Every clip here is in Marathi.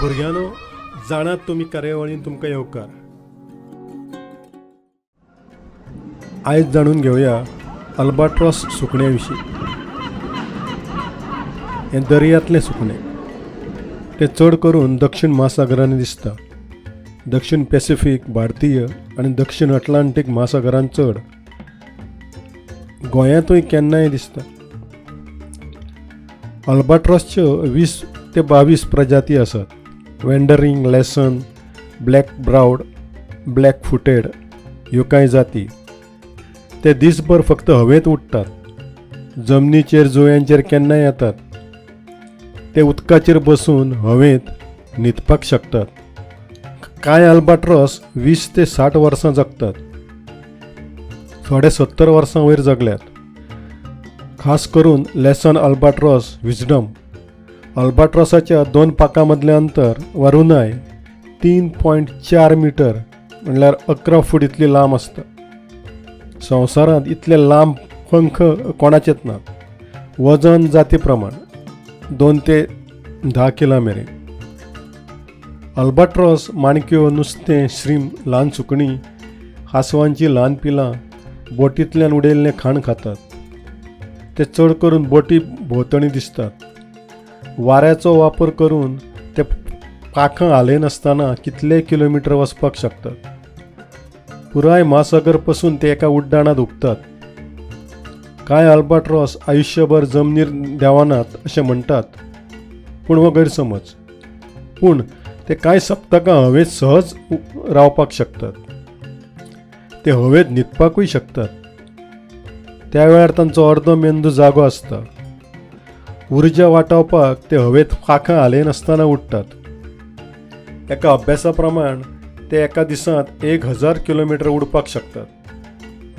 भुरग्यानो जाणात तुमी कार्यावळीन तुमकां येवकार. आयज जाणून घेवया अल्बाट्रॉस सुकण्या विशीं हें दर्यांतलें सुकणें. तें चड करून दक्षिण महासागरांनी दिसता. दक्षिण पॅसिफीक भारतीय आनी दक्षिण अटलांटीक महासागरांत चड. गोंयांतूय केन्नाय दिसता. अल्बाट्रॉसच्यो वीस ते बावीस प्रजाती आसात. Wandering Laysan black browed black footed ह्यो कांय जाती ते दीसभर फक्त हवेंत उडटात जमनीचेर जुंव्यांचेर केन्नाय येतात. ते उदकाचेर बसून हवेंत न्हिदपाक शकतात. कांय आल्बाट्रॉस वीस ते साठ वर्सां जगतात. थोडे सत्तर वर्सां वयर जगल्यात. खास करून लेसन आल्बाट्रॉस विजडम. अल्बाट्रॉसाच्या दोन पाकां अंतर वरुणाय तीन पॉयंट चार मिटर म्हणल्यार अकरा फूट इतली लांब आसता संवसारांत इतले लांब पंख कोणाचेच नात वजन जाती प्रमाण. दोन ते धा किलां मेरेन अल्बाट्रॉस माणक्यो नुस्तें श्रीम ल्हान सुकणीं हांसवांचीं ल्हान पिलां बोटींतल्यान उडयल्लें खाण खातात. ते चड करून बोटी भोंवतणी दिसतात. वाऱ्याचो वापर करून ते पाखां हालयनासतना कितले किलोमिटर वचपाक शकतात? पुराय महासागर पसून ते एका उड्डाणात उगतात. कांय अल्बाट्रॉस आयुश्यभर जमनीर देवानात अशें म्हणटात पूण हो गैरसमज. पूण ते कांय सप्तकां हवेत सहज रावपाक शकतात? ते हवेत न्हिदपाकूय शकतात. त्या वेळार तांचो अर्दो मेंदू जागो आसता. उर्जा वाटावपाक ते हवेत पाखां हालयनासतना उडटात एका अभ्यासा प्रमाण ते एका दिसांत एक हजार किलोमिटर उडपाक शकतात.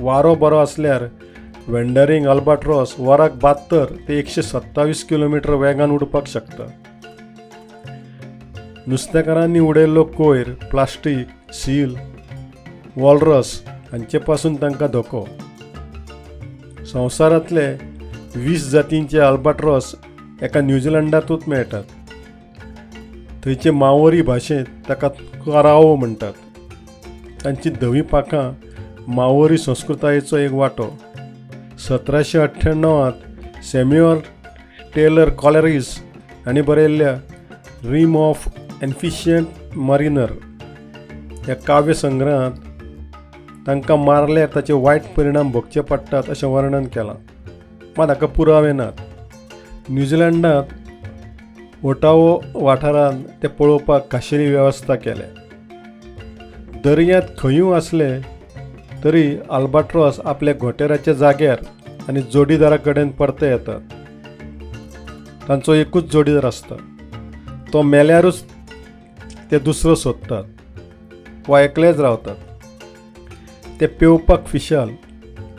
वारो बरो आसल्यार वेंडरिंग अल्बाट्रॉस वराक बात्तर ते एकशे सत्तावीस किलोमिटर वेगान उडपाक शकता. नुस्तेकारांनी उडयल्लो कोयर प्लास्टीक सील वॉलरस हांचे पासून तांकां धोको. संवसारांतले वीस जातींचे आल्बाट्रॉस एका न्यूझीलंडातूच मेळटात थंयचे मावोरी भाशेंत ताका करावो म्हणटात तांची धवी पाखां मावोरी संस्कृतायेचो एक वांटो. सतराशे अठ्ठ्याण्णवांत सॅम्युअल टेलर कॉलरीस हांणी बरयल्ल्या रीम ऑफ एनफिशियंट मरिनर ह्या काव्य संग्रहांत तांकां मारल्यार ताचे वायट परिणाम भोगचे पडटात अशें वर्णन केलां. मात हाका पुरावे नात? न्यूझीलंडात ओटावो वाठारांत ते पळोवपाक खाशेली वेवस्था केल्या. दर्यांत खंयूय आसले तरी आल्बाट्रॉस आपल्या घोटेराच्या जाग्यार आनी जोडीदारा कडेन परते येतात. तांचो एकूच जोडीदार आसता. तो मेल्यारूच ते दुसरो सोदतात. वा एकलेच रावतात. ते पेंवपाक फिशाल.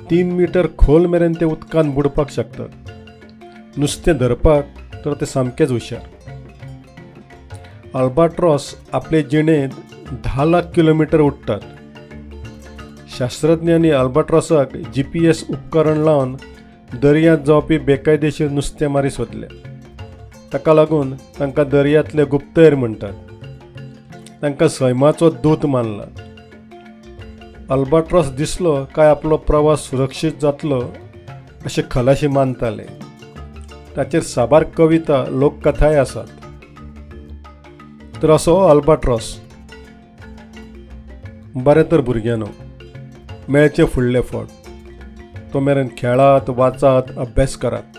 तीन मिटर खोल मेरेन ते उदकान बुडपाक शकतात. नुस्तें धरपाक तर ते सामकेच हुशार. अल्बाट्रॉस आपले जिणेंत धा लाख किलोमिटर उडटात शास्त्रज्ञांनी अल्बाट्रॉसाक जी पी एस उपकरण लावन दर्यांत जावपी बेकायदेशीर नुस्तेमारी सोदले. ताका लागून तांकां दर्यांतले गुप्तहेर म्हणटात तांकां सैमाचो दूत मानला. अल्बाट्रॉस दिसलो काय आपलो प्रवास सुरक्षीत जातलो अशें खलाशी मानताले. ताचेर साबार कविता लोककथाय आसात तर असो हो अल्बाट्रॉस. बरें तर भुरग्यांनो मेळचे फुडले फावट तो मेरेन खेळात वाचात अभ्यास करात.